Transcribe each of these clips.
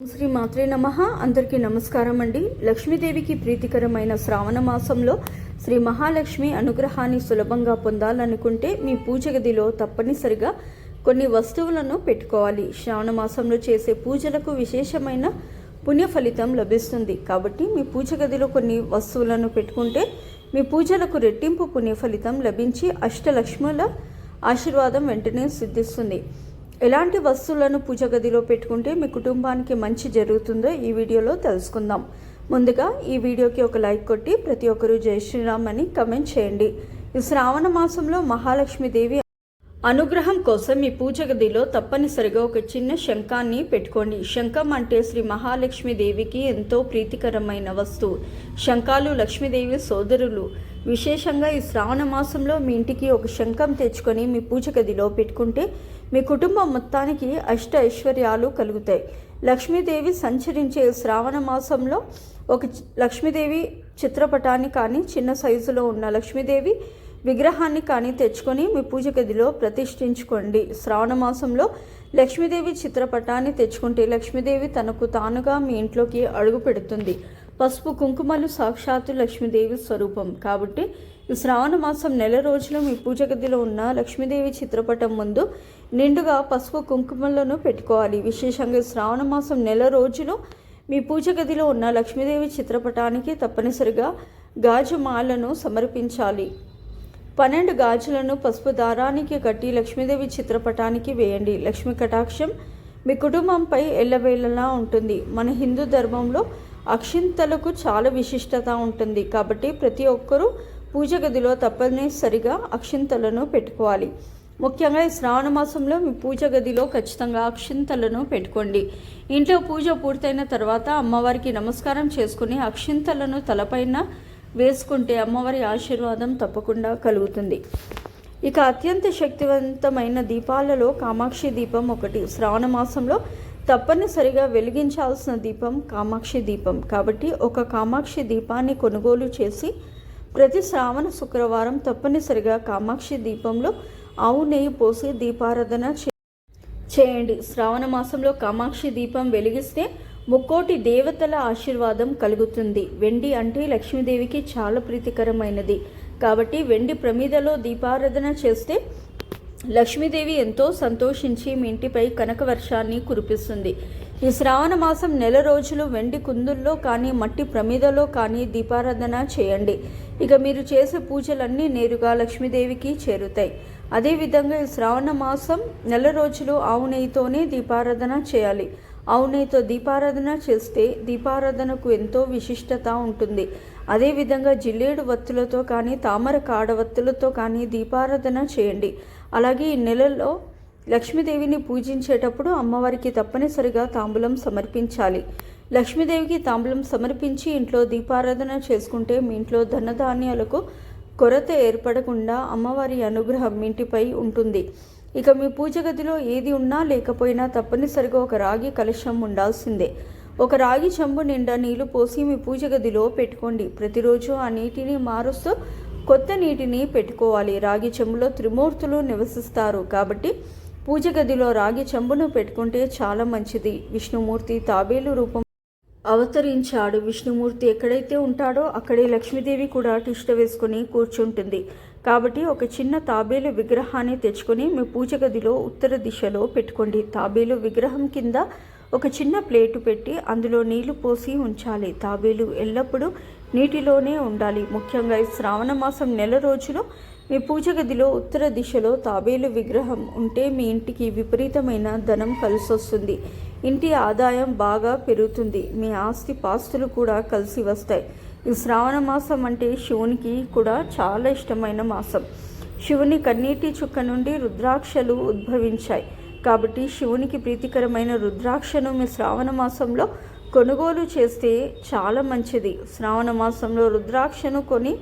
శ్రీ మాత్రే నమ. అందరికీ నమస్కారం అండి. లక్ష్మీదేవికి ప్రీతికరమైన శ్రావణ మాసంలో శ్రీ మహాలక్ష్మి అనుగ్రహాన్ని సులభంగా పొందాలనుకుంటే మీ పూజ గదిలో తప్పనిసరిగా కొన్ని వస్తువులను పెట్టుకోవాలి. శ్రావణ మాసంలో చేసే పూజలకు విశేషమైన పుణ్య ఫలితం లభిస్తుంది. కాబట్టి మీ పూజ గదిలో కొన్ని వస్తువులను పెట్టుకుంటే మీ పూజలకు రెట్టింపు పుణ్య ఫలితం లభించి అష్టలక్ష్ముల ఆశీర్వాదం వెంటనే సిద్ధిస్తుంది. ఎలాంటి వస్తువులను పూజ గదిలో పెట్టుకుంటే మీ కుటుంబానికి మంచి జరుగుతుందో ఈ వీడియోలో తెలుసుకుందాం. ముందుగా ఈ వీడియోకి ఒక లైక్ కొట్టి ప్రతి ఒక్కరూ జై శ్రీరామ్ అని కమెంట్ చేయండి. ఈ శ్రావణ మాసంలో మహాలక్ష్మీదేవి అనుగ్రహం కోసం మీ పూజ గదిలో తప్పనిసరిగా ఒక చిన్న శంఖాన్ని పెట్టుకోండి. శంఖం అంటే శ్రీ మహాలక్ష్మి దేవికి ఎంతో ప్రీతికరమైన వస్తువు. శంఖాలు లక్ష్మీదేవి సోదరులు విశేషంగా ఈ శ్రావణ మాసంలో మీ ఇంటికి ఒక శంఖం తెచ్చుకొని మీ పూజ గదిలో పెట్టుకుంటే మీ కుటుంబం మొత్తానికి అష్ట ఐశ్వర్యాలు కలుగుతాయి. లక్ష్మీదేవి సంచరించే శ్రావణ మాసంలో ఒక లక్ష్మీదేవి చిత్రపటాన్ని కానీ చిన్న సైజులో ఉన్న లక్ష్మీదేవి విగ్రహాన్ని కానీ తెచ్చుకొని మీ పూజ గదిలో ప్రతిష్ఠించుకోండి. శ్రావణ మాసంలో లక్ష్మీదేవి చిత్రపటాన్ని తెచ్చుకుంటే లక్ష్మీదేవి తనకు తానుగా మీ ఇంట్లోకి అడుగు పెడుతుంది. పసుపు కుంకుమలు సాక్షాత్తు లక్ష్మీదేవి స్వరూపం. కాబట్టి శ్రావణ మాసం నెల రోజులు మీ పూజ గదిలో ఉన్న లక్ష్మీదేవి చిత్రపటం ముందు నిండుగా పసుపు కుంకుమలను పెట్టుకోవాలి. విశేషంగా శ్రావణ మాసం నెల రోజులు మీ పూజ గదిలో ఉన్న లక్ష్మీదేవి చిత్రపటానికి తప్పనిసరిగా గాజు మాలను సమర్పించాలి. పన్నెండు గాజులను పసుపు దారానికి కట్టి లక్ష్మీదేవి చిత్రపటానికి వేయండి. లక్ష్మీ కటాక్షం మీ కుటుంబంపై ఎల్లవేళలా ఉంటుంది. మన హిందూ ధర్మంలో అక్షింతలకు చాలా విశిష్టత ఉంటుంది కాబట్టి ప్రతి ఒక్కరూ పూజ గదిలో తప్పనిసరిగా అక్షింతలను పెట్టుకోవాలి. ముఖ్యంగా ఈ శ్రావణ మాసంలో మీ పూజ గదిలో ఖచ్చితంగా అక్షింతలను పెట్టుకోండి. ఇంట్లో పూజ పూర్తయిన తర్వాత అమ్మవారికి నమస్కారం చేసుకుని అక్షింతలను తలపైన వేసుకుంటే అమ్మవారి ఆశీర్వాదం తప్పకుండా కలుగుతుంది. ఇక అత్యంత శక్తివంతమైన దీపాలలో కామాక్షి దీపం ఒకటి. శ్రావణ మాసంలో తప్పనిసరిగా వెలిగించాల్సిన దీపం కామాక్షి దీపం. కాబట్టి ఒక కామాక్షి దీపాన్ని కొనుగోలు చేసి ప్రతి శ్రావణ శుక్రవారం తప్పనిసరిగా కామాక్షి దీపంలో ఆవు నెయ్యి పోసి దీపారాధన చేయండి. శ్రావణ మాసంలో కామాక్షి దీపం వెలిగిస్తే ముక్కోటి దేవతల ఆశీర్వాదం కలుగుతుంది. వెండి అంటే లక్ష్మీదేవికి చాలా ప్రీతికరమైనది. కాబట్టి వెండి ప్రమిదలో దీపారాధన చేస్తే లక్ష్మీదేవి ఎంతో సంతోషించి మీ ఇంటిపై కనక వర్షాన్ని కురిపిస్తుంది. ఈ శ్రావణ మాసం నెల రోజులు వెండి కుందుల్లో కానీ మట్టి ప్రమిదలో కానీ దీపారాధన చేయండి. ఇక మీరు చేసే పూజలన్నీ నేరుగా లక్ష్మీదేవికి చేరుతాయి. అదేవిధంగా ఈ శ్రావణ మాసం నెల రోజులు ఆవు నెయ్యితోనే దీపారాధన చేయాలి. ఆవు నెయ్యితో దీపారాధన చేస్తే దీపారాధనకు ఎంతో విశిష్టత ఉంటుంది. అదేవిధంగా జిల్లేడు వత్తులతో కానీ తామర కాడవత్తులతో కానీ దీపారాధన చేయండి. అలాగే ఈ నెలలో లక్ష్మీదేవిని పూజించేటప్పుడు అమ్మవారికి తప్పనిసరిగా తాంబూలం సమర్పించాలి. లక్ష్మీదేవికి తాంబూలం సమర్పించి ఇంట్లో దీపారాధన చేసుకుంటే మీ ఇంట్లో ధనధాన్యాలకు కొరత ఏర్పడకుండా అమ్మవారి అనుగ్రహం ఇంటిపై ఉంటుంది. ఇక మీ పూజ గదిలో ఏది ఉన్నా లేకపోయినా తప్పనిసరిగా ఒక రాగి కలశం ఉండాల్సిందే. ఒక రాగి చెంబు నిండా నీళ్ళు పోసి మీ పూజ గదిలో పెట్టుకోండి. ప్రతిరోజు ఆ నీటిని మారుస్తూ కొత్త నీటిని పెట్టుకోవాలి. రాగి చెంబులో త్రిమూర్తులు నివసిస్తారు కాబట్టి పూజ గదిలో రాగి చెంబును పెట్టుకుంటే చాలా మంచిది. విష్ణుమూర్తి తాబేలు రూపం అవతరించాడు. విష్ణుమూర్తి ఎక్కడైతే ఉంటాడో అక్కడే లక్ష్మీదేవి కూడా టిష్ట వేసుకుని కూర్చుంటుంది. కాబట్టి ఒక చిన్న తాబేలు విగ్రహాన్ని తెచ్చుకొని మీ పూజ గదిలో ఉత్తర దిశలో పెట్టుకోండి. తాబేలు విగ్రహం కింద ఒక చిన్న ప్లేటు పెట్టి అందులో నీళ్ళు పోసి ఉంచాలి. తాబేలు ఎల్లప్పుడూ నీటిలోనే ఉండాలి. ముఖ్యంగా ఈ శ్రావణ మాసం నెల రోజులు మీ పూజ గదిలో ఉత్తర దిశలో తాబేలు విగ్రహం ఉంటే మీ ఇంటికి విపరీతమైన ధనం కలిసొస్తుంది. ఇంటి ఆదాయం బాగా పెరుగుతుంది. మీ ఆస్తి పాస్తులు కూడా కలిసి వస్తాయి. ఈ శ్రావణ మాసం అంటే శివునికి కూడా చాలా ఇష్టమైన మాసం. శివుని కన్నీటి చుక్క నుండి రుద్రాక్షలు ఉద్భవించాయి. కాబట్టి శివునికి ప్రీతికరమైన రుద్రాక్షను మీ శ్రావణ మాసంలో కొనుగోలు చేస్తే చాలా మంచిది. శ్రావణ మాసంలో రుద్రాక్షను కొని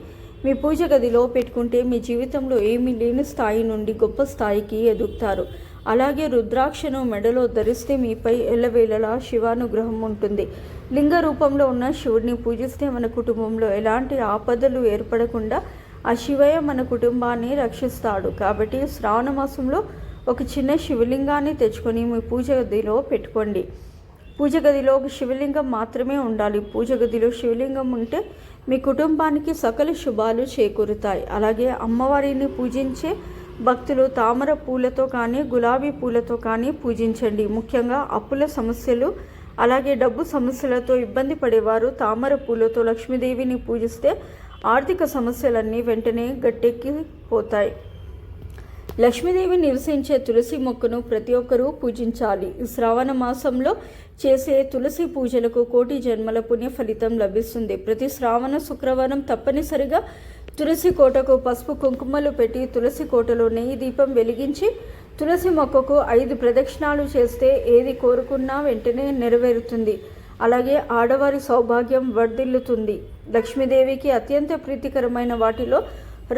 మీ పూజ గదిలో పెట్టుకుంటే మీ జీవితంలో ఏమీ లేని స్థాయి నుండి గొప్ప స్థాయికి ఎదుగుతారు. అలాగే రుద్రాక్షను మెడలో ధరిస్తే మీపై ఎల్లవేళలా శివానుగ్రహం ఉంటుంది. లింగ రూపంలో ఉన్న శివుడిని పూజిస్తే మన కుటుంబంలో ఎలాంటి ఆపదలు ఏర్పడకుండా ఆ శివయ్య మన కుటుంబాన్ని రక్షిస్తాడు. కాబట్టి శ్రావణ మాసంలో ఒక చిన్న శివలింగాన్ని తెచ్చుకొని మీ పూజ గదిలో పెట్టుకోండి. పూజ గదిలో ఒక శివలింగం మాత్రమే ఉండాలి. పూజ గదిలో శివలింగం ఉంటే మీ కుటుంబానికి సకల శుభాలు చేకూరుతాయి. అలాగే అమ్మవారిని పూజించే భక్తులు తామర పూలతో కానీ గులాబీ పూలతో కానీ పూజించండి. ముఖ్యంగా అప్పుల సమస్యలు అలాగే డబ్బు సమస్యలతో ఇబ్బంది పడేవారు తామర పూలతో లక్ష్మీదేవిని పూజిస్తే ఆర్థిక సమస్యలన్నీ వెంటనే గట్టెక్కిపోతాయి. లక్ష్మీదేవి నివసించే తులసి మొక్కను ప్రతి ఒక్కరూ పూజించాలి. శ్రావణ మాసంలో చేసే తులసి పూజలకు కోటి జన్మల పుణ్య ఫలితం లభిస్తుంది. ప్రతి శ్రావణ శుక్రవారం తప్పనిసరిగా తులసి కోటకు పసుపు కుంకుమలు పెట్టి తులసి కోటలో నెయ్యి దీపం వెలిగించి తులసి మొక్కకు ఐదు ప్రదక్షిణాలు చేస్తే ఏది కోరుకున్నా వెంటనే నెరవేరుతుంది. అలాగే ఆడవారి సౌభాగ్యం వర్ధిల్లుతుంది. లక్ష్మీదేవికి అత్యంత ప్రీతికరమైన వాటిలో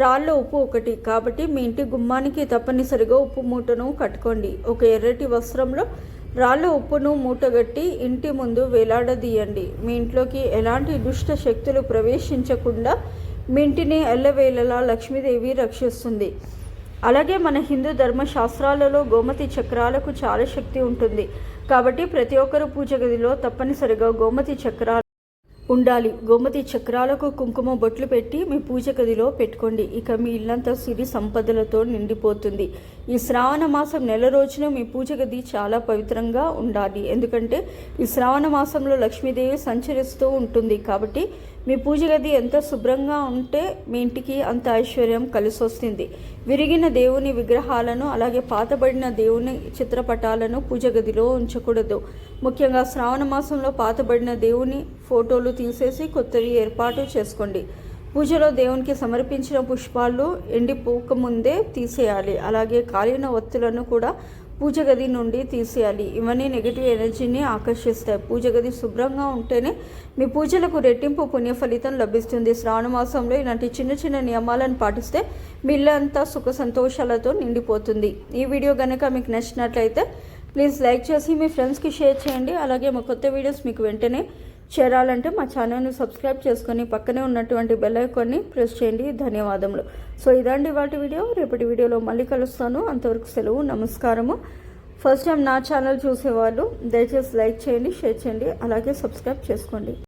రాళ్ళ ఉప్పు ఒకటి. కాబట్టి మీ ఇంటి గుమ్మానికి తప్పనిసరిగా ఉప్పు మూటను కట్టుకోండి. ఒక ఎర్రటి వస్త్రంలో రాళ్ళ ఉప్పును మూటగట్టి ఇంటి ముందు వేలాడదీయండి. మీ ఇంట్లోకి ఎలాంటి దుష్ట శక్తులు ప్రవేశించకుండా మీ ఇంటిని ఎల్లవేళలా లక్ష్మీదేవి రక్షిస్తుంది. అలాగే మన హిందూ ధర్మశాస్త్రాలలో గోమతి చక్రాలకు చాలా శక్తి ఉంటుంది. కాబట్టి ప్రతి ఒక్కరు పూజ గదిలో తప్పనిసరిగా గోమతి చక్రాలు ఉండాలి. గోమతి చక్రాలకు కుంకుమ బొట్లు పెట్టి మీ పూజ గదిలో పెట్టుకోండి. ఇక మీ ఇల్లంతా సిరి సంపదలతో నిండిపోతుంది. ఈ శ్రావణ మాసం నెల రోజున మీ పూజ గది చాలా పవిత్రంగా ఉండాలి. ఎందుకంటే ఈ శ్రావణ మాసంలో లక్ష్మీదేవి సంచరిస్తూ ఉంటుంది కాబట్టి మీ పూజ గది ఎంత శుభ్రంగా ఉంటే మీ ఇంటికి అంత ఐశ్వర్యం కలిసి వస్తుంది. విరిగిన దేవుని విగ్రహాలను అలాగే పాతబడిన దేవుని చిత్రపటాలను పూజ గదిలో ఉంచకూడదు. ముఖ్యంగా శ్రావణ మాసంలో పాతబడిన దేవుని ఫోటోలు తీసేసి కొత్తవి ఏర్పాటు చేసుకోండి. పూజలో దేవునికి సమర్పించిన పుష్పాలు ఎండిపోకముందే తీసేయాలి. అలాగే కాలిన ఒత్తులను కూడా పూజ గది నుండి తీసేయాలి. ఇవన్నీ నెగిటివ్ ఎనర్జీని ఆకర్షిస్తాయి. పూజ గది శుభ్రంగా ఉంటేనే మీ పూజలకు రెట్టింపు పుణ్య ఫలితం లభిస్తుంది. శ్రావణ మాసంలో ఇలాంటి చిన్న చిన్న నియమాలను పాటిస్తే మీ ఇల్లంతా సుఖ సంతోషాలతో నిండిపోతుంది. ఈ వీడియో కనుక మీకు నచ్చినట్లయితే ప్లీజ్ లైక్ చేసి మీ ఫ్రెండ్స్కి షేర్ చేయండి. అలాగే మా కొత్త వీడియోస్ మీకు వెంటనే చేరాలంటే మా ఛానల్ని సబ్స్క్రైబ్ చేసుకొని పక్కనే ఉన్నటువంటి బెల్ ఐకాన్ని ప్రెస్ చేయండి. ధన్యవాదములు. సో ఇదండి వాటి వీడియో. రేపటి వీడియోలో మళ్ళీ కలుస్తాను. అంతవరకు సెలవు నమస్కారము. ఫస్ట్ టైం నా ఛానల్ చూసేవాళ్ళు దయచేసి లైక్ చేయండి షేర్ చేయండి. అలాగే సబ్స్క్రైబ్ చేసుకోండి.